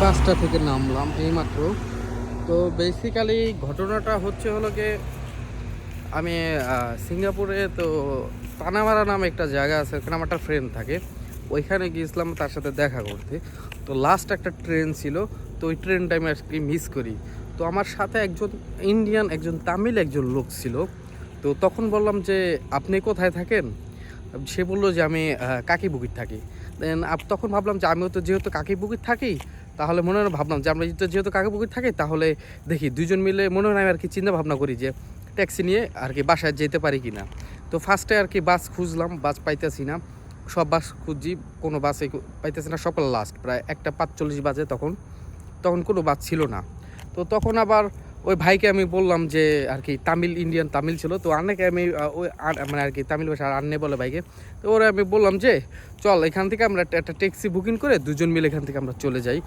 বাসটা থেকে নামলাম এইমাত্র। তো বেসিক্যালি ঘটনাটা হচ্ছে হলো যে আমি সিঙ্গাপুরে তো পানামারা নামে একটা জায়গা আছে, ওখানে আমার একটা ফ্রেন্ড থাকে। ওইখানে গিয়েছিলাম, তার সাথে দেখা করতে। তো লাস্ট একটা ট্রেন ছিল, তো ওই ট্রেনটা আমি আজকে মিস করি। তো আমার সাথে একজন ইন্ডিয়ান একজন তামিল একজন লোক ছিল। তো তখন বললাম যে, আপনি কোথায় থাকেন? সে বলল যে, আমি কাকি বুকির থাকি। দেন তখন ভাবলাম যে, আমিও তো যেহেতু কাকি বুকির থাকি তাহলে মনে হয় ভাবলাম যে আমরা যেহেতু কাকাপুকুর থাকি, তাহলে দেখি দুজন মিলে মনে হয় আমি আর কি চিন্তা ভাবনা করি যে ট্যাক্সি নিয়ে আর কি বাসায় যেতে পারি কি না তো ফার্স্টে আর কি বাস খুঁজলাম, বাস পাইতেছি না। সব বাস খুঁজছি, কোনো বাসে পাইতেছি না, সকাল লাস্ট প্রায় একটা পাঁচচল্লিশ বাজে তখন। তখন কোনো বাস ছিল না। তো তখন আবার ওই ভাইকে আমি বললাম যে আর কি, তামিল ইন্ডিয়ান তামিল ছিল, তো আন্নাকে আমি ওই মানে আর কি তামিল ভাষা আন্নে বলে ভাইকে। তো ওরা আমি বললাম যে, চল এখান থেকে আমরা একটা- ট্যাক্সি বুকিং করে দুজন মিলে এখান থেকে আমরা চলে যাই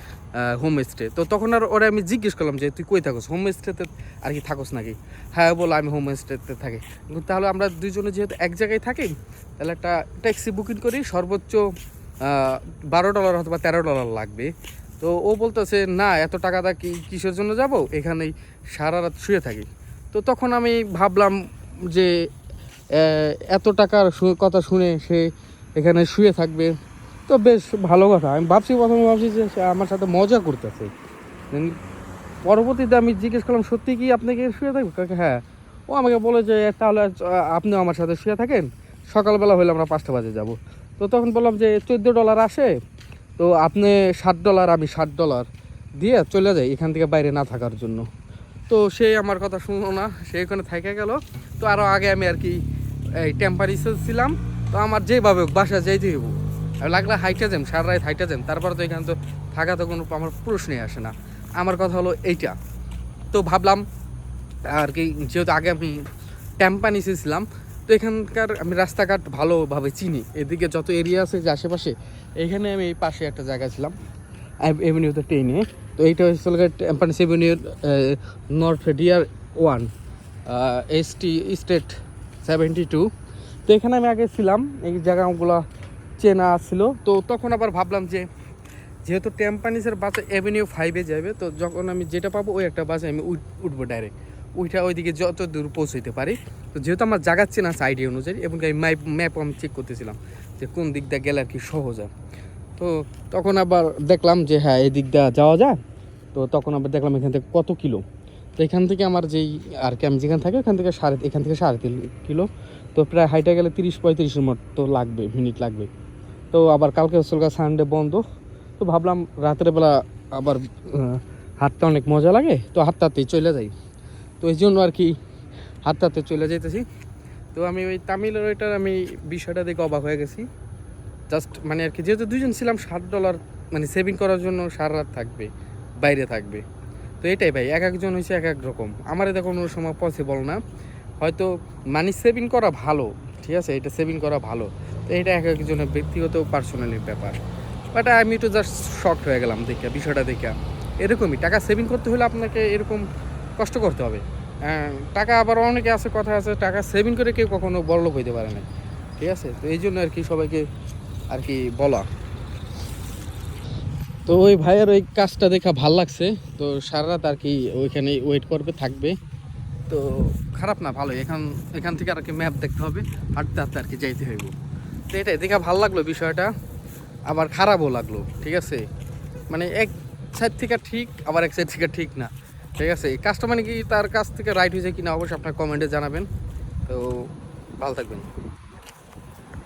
হোম স্টে তো তখন আর ওরা আমি জিজ্ঞেস করলাম যে, তুই কই থাকোস? হোম স্টেতে আর কি থাকোস নাকি? হ্যাঁ বলো, আমি হোম স্টেতে থাকি তাহলে আমরা দুজনে যেহেতু এক জায়গায় থাকি, তাহলে একটা ট্যাক্সি বুকিং করি, সর্বোচ্চ বারো ডলার অথবা তেরো ডলার লাগবে। তো ও বলতেছে, না, এত টাকাটা কি কিসের জন্য যাব? এখানেই সারা রাত শুয়ে থাকি। তো তখন আমি ভাবলাম যে এত টাকার কথা শুনে সে এখানে শুয়ে থাকবে। তো বেশ ভালো কথা। আমি ভাবছি, প্রথমে ভাবছি যে সে আমার সাথে মজা করতেছে। পরবর্তীতে আমি জিজ্ঞেস করলাম, সত্যি কি আপনাকে শুয়ে থাকবে হ্যাঁ। ও আমাকে বলে যে তাহলে আপনিও আমার সাথে শুয়ে থাকেন। সকালবেলা হলে আমরা পাঁচটা বাজে যাব। তো তখন বললাম যে, চোদ্দ ডলার আসে তো আপনি ষাট ডলার আমি ষাট ডলার দিয়ে চলে যাই এখান থেকে বাইরে না থাকার জন্য। তো সে আমার কথা শুনলো না, সে এখানে থেকে গেল। তো আরও আগে আমি আর কি, এই টেম্পারিসে ছিলাম। তো আমার যেভাবে বাসা যাইতে হইব। লাগলে হাইটা যাম সারা রাত হাইটা যাম তারপরে তো এখানে তো থাকা তো কোনো আমার প্রশ্নই আসে না। আমার কথা হলো এইটা। তো ভাবলাম, আর কি, যেহেতু আগে আমি ট্যাম্পানিসে ছিলাম তো এখানকার আমি রাস্তাঘাট ভালোভাবে চিনি। এদিকে যত এরিয়া আছে যে আশেপাশে, এখানে আমি এই পাশে একটা জায়গা ছিলাম এভিনিউতে ট্রেনে তো এইটা হচ্ছে Tampines এভিনিউর north dear one S T state seventy two তো এখানে আমি আগে ছিলাম, এই জায়গাগুলো চেনা ছিল। তো তখন আবার ভাবলাম যে, যেহেতু টেম্পানিসের বাসে অ্যাভিনিউ ফাইভে যাবে, তো যখন আমি যেটা পাবো ওই একটা বাসে আমি উঠ- উঠবো ডাইরেক্ট ওইটা ওইদিকে যত দূর পৌঁছাইতে পারি। তো যেহেতু আমার জায়গা চেনা আছে আইডিয়া অনুযায়ী, এবং আমি ম্যাপ ম্যাপও আমি চেক করতেছিলাম যে কোন দিক দিয়ে গেলে আর কি সহজ হয়। তো তখন আবার দেখলাম যে হ্যাঁ এই দিক দিয়ে যাওয়া যায়। তো তখন আবার দেখলাম এখান থেকে কত কিলো। তো এখান থেকে আমার যেই আর কি আমি যেখানে থাকি, ওখান থেকে সাড়ে এখান থেকে সাড়ে তিন কিলো। তো প্রায় হাইটে গেলে তিরিশ পঁয়ত্রিশের মতো লাগবে মিনিট লাগবে। তো আবার কালকে হচ্ছে সানডে বন্ধ। তো ভাবলাম রাতের বেলা আবার হাঁটতে অনেক মজা লাগে। তো হাঁটতে হাঁটতেই চলে যাই। তো এই জন্য আর কি হাঁটতে চলে যেতেছি তো আমি ওই তামিলের ওইটার আমি বিষয়টা দেখে অবাক হয়ে গেছি। জাস্ট মানে আর কি, যেহেতু দুজন ছিলাম ষাট ডলার মানে সেভিং করার জন্য সারা রাত থাকবে, বাইরে থাকবে। তো এটাই ভাই, এক একজন হয়েছে এক এক রকম। আমার এটা কোনো সময় পসিবল না। হয়তো মানি সেভিং করা ভালো, ঠিক আছে? এটা সেভিং করা ভালো। তো এটা এক একজনের ব্যক্তিগত পার্সোনালি ব্যাপার। বাট আমি তো জাস্ট শক্ট হয়ে গেলাম, দেখা, বিষয়টা দেখা। এরকমই, টাকা সেভিং করতে হলে আপনাকে এরকম কষ্ট করতে হবে। টাকা আবার অনেকে আছে, কথা আছে, টাকা সেভিং করে কেউ কখনো বড়লোক হইতে পারে না। ঠিক আছে? তো এই জন্য আর কি সবাইকে আর কি বলা। তো ওই ভাইয়ের ওই কাজটা দেখা ভালো লাগছে। তো সারা রাত আর কি ওইখানে ওয়েট করবে, থাকবে। তো খারাপ না, ভালোই। এখান এখান থেকে আর কি ম্যাপ দেখতে হবে। হাঁটতে হাঁটতে আর কি যাইতে হইব। তো এটাই, দেখা ভালো লাগল বিষয়টা। আবার খারাপও লাগল, ঠিক আছে? মানে এক সাইড থেকে ঠিক, আবার এক সাইড থেকে ঠিক না। ঠিক আছে, এই কি তার কাছ থেকে রাইট হয়েছে কিনা অবশ্যই আপনার কমেন্টে জানাবেন। তো ভালো থাকবেন।